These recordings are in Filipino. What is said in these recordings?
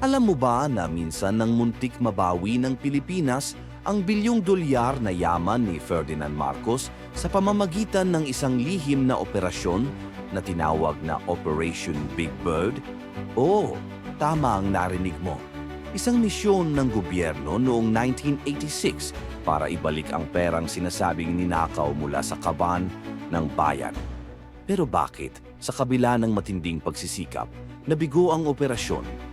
Alam mo ba na minsan nang muntik mabawi ng Pilipinas ang bilyong dolyar na yaman ni Ferdinand Marcos sa pamamagitan ng isang lihim na operasyon na tinawag na Operation Big Bird? Oo, tama ang narinig mo. Isang misyon ng gobyerno noong 1986 para ibalik ang perang sinasabing ninakaw mula sa kaban ng bayan. Pero bakit, sa kabila ng matinding pagsisikap, nabigo ang operasyon?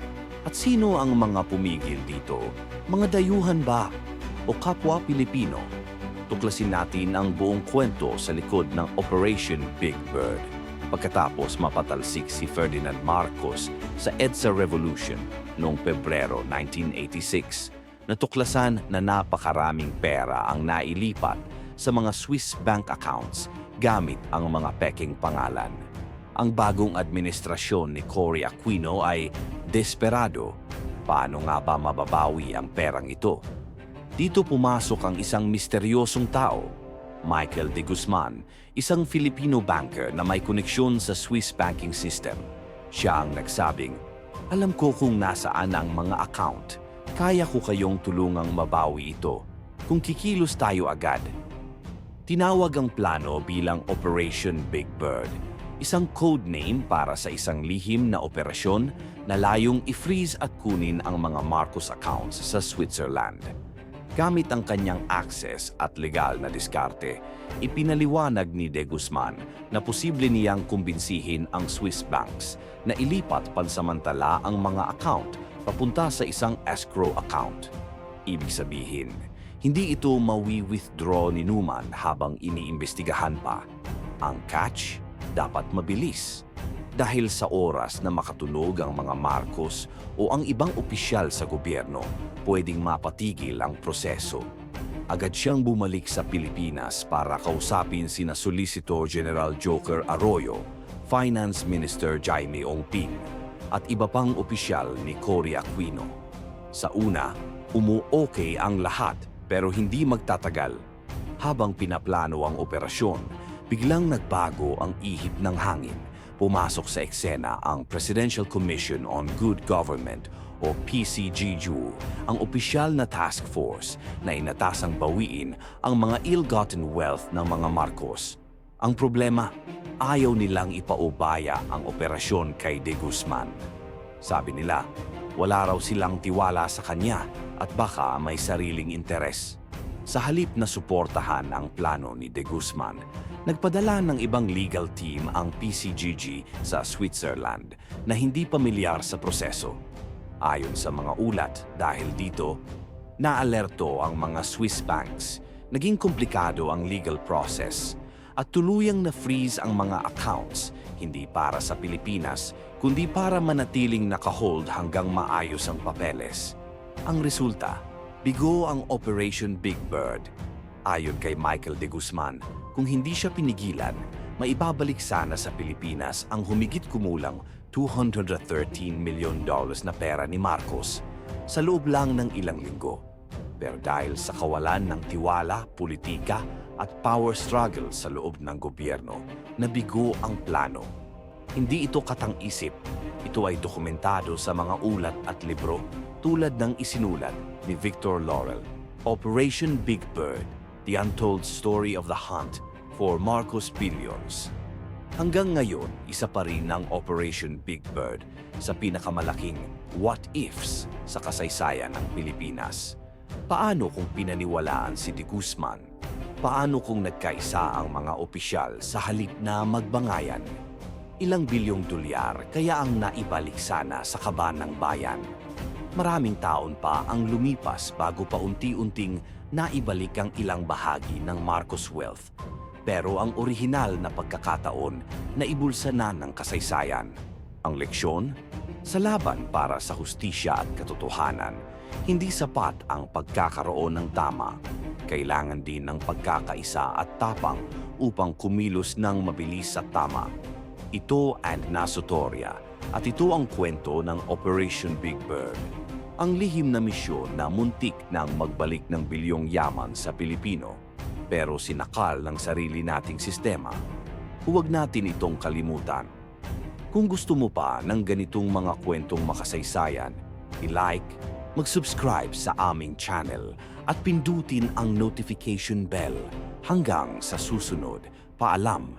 At sino ang mga pumigil dito? Mga dayuhan ba? O kapwa Pilipino? Tuklasin natin ang buong kwento sa likod ng Operation Big Bird. Pagkatapos mapatalsik si Ferdinand Marcos sa EDSA Revolution noong Pebrero 1986, natuklasan na napakaraming pera ang nailipat sa mga Swiss bank accounts gamit ang mga peking pangalan. Ang bagong administrasyon ni Cory Aquino ay desperado. Paano nga ba mababawi ang perang ito? Dito pumasok ang isang misteryosong tao, Michael de Guzman, isang Filipino banker na may koneksyon sa Swiss banking system. Siya ang nagsabing, alam ko kung nasaan ang mga account. Kaya ko kayong tulungang mabawi ito kung kikilos tayo agad. Tinawag ang plano bilang Operation Big Bird, isang code name para sa isang lihim na operasyon na layong i-freeze at kunin ang mga Marcos accounts sa Switzerland. Gamit ang kanyang access at legal na diskarte, ipinaliwanag ni De Guzman na posible niyang kumbinsihin ang Swiss banks na ilipat pansamantala ang mga account papunta sa isang escrow account. Ibig sabihin, hindi ito mawi-withdraw ni Numan habang iniimbestigahan pa. Ang catch, dapat mabilis. Dahil sa oras na makatunog ang mga Marcos o ang ibang opisyal sa gobyerno, pwedeng mapatigil ang proseso. Agad siyang bumalik sa Pilipinas para kausapin sina Solicitor General Joker Arroyo, Finance Minister Jaime Ongpin, at iba pang opisyal ni Cory Aquino. Sa una, umu-okay ang lahat pero hindi magtatagal. Habang pinaplano ang operasyon, biglang nagbago ang ihip ng hangin. Pumasok sa eksena ang Presidential Commission on Good Government o PCGGU, ang opisyal na task force na inatasang bawiin ang mga ill-gotten wealth ng mga Marcos. Ang problema, ayaw nilang ipaubaya ang operasyon kay De Guzman. Sabi nila, wala raw silang tiwala sa kanya at baka may sariling interes. Sa halip na suportahan ang plano ni De Guzman, nagpadala ng ibang legal team ang PCGG sa Switzerland na hindi pamilyar sa proseso. Ayon sa mga ulat, dahil dito, naalerto ang mga Swiss banks, naging komplikado ang legal process, at tuluyang na-freeze ang mga accounts hindi para sa Pilipinas kundi para manatiling nakahold hanggang maayos ang papeles. Ang resulta, bigo ang Operation Big Bird. Ayon kay Michael de Guzman, kung hindi siya pinigilan, maibabalik sana sa Pilipinas ang humigit kumulang 213 milyon dollars na pera ni Marcos sa loob lang ng ilang linggo. Pero dahil sa kawalan ng tiwala, politika at power struggle sa loob ng gobyerno, nabigo ang plano. Hindi ito katang-isip. Ito ay dokumentado sa mga ulat at libro tulad ng isinulat ni Victor Laurel, Operation Big Bird, The Untold Story of the Hunt for Marcos Billions. Hanggang ngayon, isa pa rin ang Operation Big Bird sa pinakamalaking what-ifs sa kasaysayan ng Pilipinas. Paano kung pinaniwalaan si De Guzman? Paano kung nagkaisa ang mga opisyal sa halip na magbangayan? Ilang bilyong dolyar kaya ang naibalik sana sa kaban ng bayan. Maraming taon pa ang lumipas bago pa unti-unting naibalik ang ilang bahagi ng Marcos wealth. Pero ang orihinal na pagkakataon na ibulsa na ng kasaysayan. Ang leksyon? Sa laban para sa hustisya at katotohanan, hindi sapat ang pagkakaroon ng tama. Kailangan din ng pagkakaisa at tapang upang kumilos ng mabilis at tama. Ito and Nasotoria at ito ang kwento ng Operation Big Bird. Ang lihim na misyon na muntik nang magbalik ng bilyong yaman sa Pilipino pero sinakal ng sarili nating sistema. Huwag natin itong kalimutan. Kung gusto mo pa ng ganitong mga kwentong makasaysayan, i-like, mag-subscribe sa aming channel at pindutin ang notification bell. Hanggang sa susunod, paalam